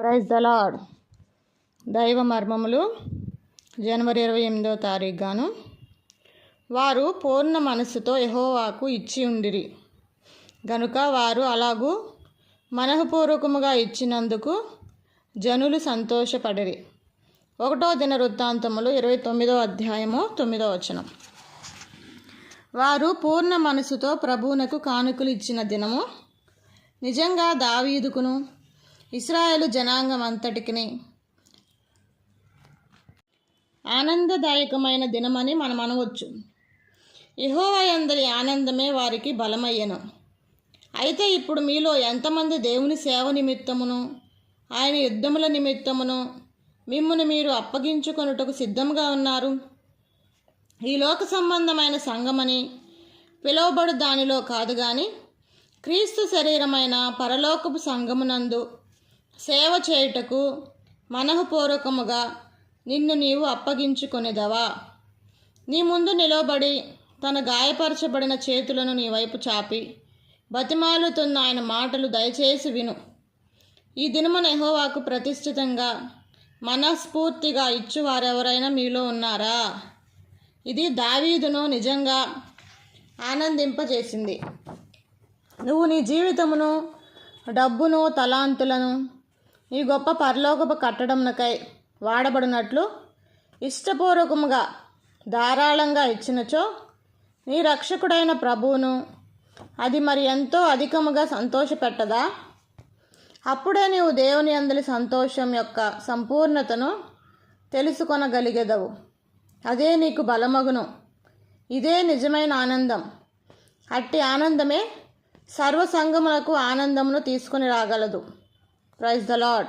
Praise the lord దైవ మర్మములు జనవరి ఇరవై ఎనిమిదో తారీఖు గాను. వారు పూర్ణ మనస్సుతో ఎహోవాకు ఇచ్చి ఉండిరి. గనుక వారు అలాగూ మనఃపూర్వకముగా ఇచ్చినందుకు జనులు సంతోషపడిరి. ఒకటో దిన వృత్తాంతములు ఇరవై తొమ్మిదో అధ్యాయము తొమ్మిదో వచనం. వారు పూర్ణ మనసుతో ప్రభువునకు కానుకలు ఇచ్చిన దినము నిజంగా దావీదుకును. ఇస్రాయేలు జనాంగం అంతటికి ఆనందదాయకమైన దినమని మనం అనవచ్చు. యహోవయందరి ఆనందమే వారికి బలమయ్యను. అయితే ఇప్పుడు మీలో ఎంతమంది దేవుని సేవ నిమిత్తమును ఆయన యుద్ధముల నిమిత్తమును మిమ్మల్ని మీరు అప్పగించుకొనుటకు సిద్ధంగా ఉన్నారు? ఈ లోక సంబంధమైన సంఘమని పిలువబడు దానిలో కాదు కానీ క్రీస్తు శరీరమైన పరలోకపు సంఘమునందు సేవ చేయుటకు మనఃపూర్వకముగా నిన్ను నీవు అప్పగించుకొనేదవా? నీ ముందు నిలబడి తన గాయపరచబడిన చేతులను నీ వైపు చాపి బతిమాలుతున్న ఆయన మాటలు దయచేసి విను. ఈ దినమున నెహోవాకు ప్రతిష్ఠితంగా మనస్ఫూర్తిగా ఇచ్చు వారెవరైనా మీలో ఉన్నారా? ఇది దావీదును నిజంగా ఆనందింపజేసింది. నువ్వు నీ జీవితమును డబ్బును తలాంతులను ఈ గొప్ప పరలోకపు కట్టడంనకై వాడబడినట్లు ఇష్టపూర్వకముగా ధారాళంగా ఇచ్చినచో నీ రక్షకుడైన ప్రభువును అది మరి ఎంతో అధికముగా సంతోషపెట్టదా? అప్పుడే నీవు దేవుని అందలి సంతోషం యొక్క సంపూర్ణతను తెలుసుకొనగలిగేదవు. అదే నీకు బలమగును. ఇదే నిజమైన ఆనందం. అట్టి ఆనందమే సర్వసంగములకు ఆనందమును తీసుకుని రాగలదు. Praise the lord